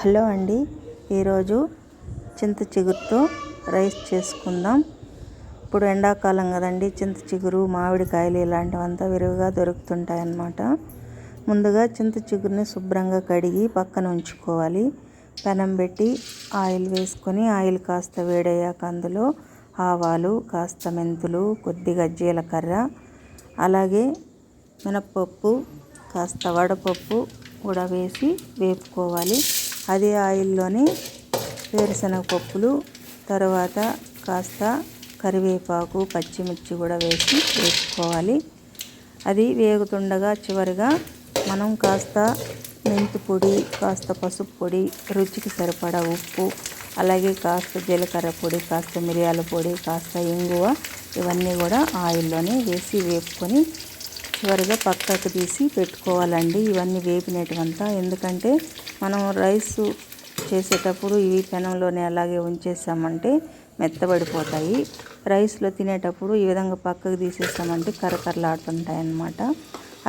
Hello అండి. ఈరోజు చింత చిగురుతో రైస్ చేసుకుందాం. ఇప్పుడు ఎండాకాలం కదండి చింత చిగురు మామిడికాయలు ఇలాంటివంతా విరివిగా దొరుకుతుంటాయి అన్నమాట ముందుగా చింత చిగురుని శుభ్రంగా కడిగి పక్కన ఉంచుకోవాలి. పెనం పెట్టి ఆయిల్ వేసుకొని ఆయిల్ కాస్త వేడయ్యాక అందులో ఆవాలు కాస్త మెంతులు కొద్దిగా జీలకర్ర అలాగే మినప్పప్పు కాస్త వడపప్పు కూడా వేసి వేపుకోవాలి. అదే ఆయిల్లోనే వేరుశనగ పప్పులు తర్వాత కాస్త కరివేపాకు పచ్చిమిర్చి కూడా వేసి వేసుకోవాలి. అది వేగుతుండగా చివరిగా మనం కాస్త మెంతి పొడి కాస్త పసుపు పొడి రుచికి సరిపడా ఉప్పు అలాగే కాస్త జీలకర్ర పొడి కాస్త మిరియాల పొడి కాస్త ఇంగువ ఇవన్నీ కూడా ఆయిల్లోనే వేసి వేపుకొని చివరిగా పక్కకు తీసి పెట్టుకోవాలండి. ఇవన్నీ వేపినటువంతా ఎందుకంటే మనం రైస్ చేసేటప్పుడు ఇవి పెనంలోనే అలాగే ఉంచేసామంటే మెత్తబడిపోతాయి. రైస్లో తినేటప్పుడు ఈ విధంగా పక్కకు తీసేసామంటే కరకరలాడుతుంటాయి అన్నమాట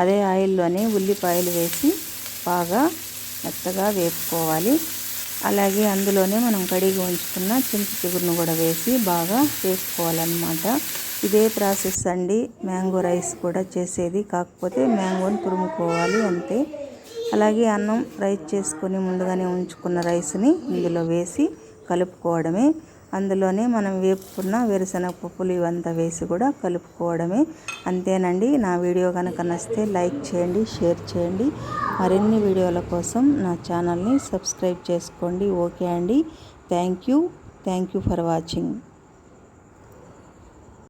అదే ఆయిల్లోనే ఉల్లిపాయలు వేసి బాగా మెత్తగా వేపుకోవాలి. అలాగే అందులోనే మనం కడిగి ఉంచుకున్న చింత చిగురును కూడా వేసి బాగా వేసుకోవాలన్నమాట ఇదే ప్రాసెస్ అండి. మ్యాంగో రైస్ కూడా చేసేది. కాకపోతే మ్యాంగోని తురుముకోవాలి అంతే. అలాగే అన్నం రైస్ చేసుకొని ముందుగానే ఉంచుకున్న రైస్ని ఇందులో వేసి కలుపుకోవడమే. అందులోనే మనం వేపుకున్న వేరుశనగ పప్పులు ఇవంతా వేసి కూడా కలుపుకోవడమే. అంతేనండి. నా వీడియో కనుక నచ్చితే లైక్ చేయండి షేర్ చేయండి. మరిన్ని వీడియోల కోసం నా ఛానల్ని సబ్స్క్రైబ్ చేసుకోండి. ఓకే అండి. Thank you. Thank you for watching.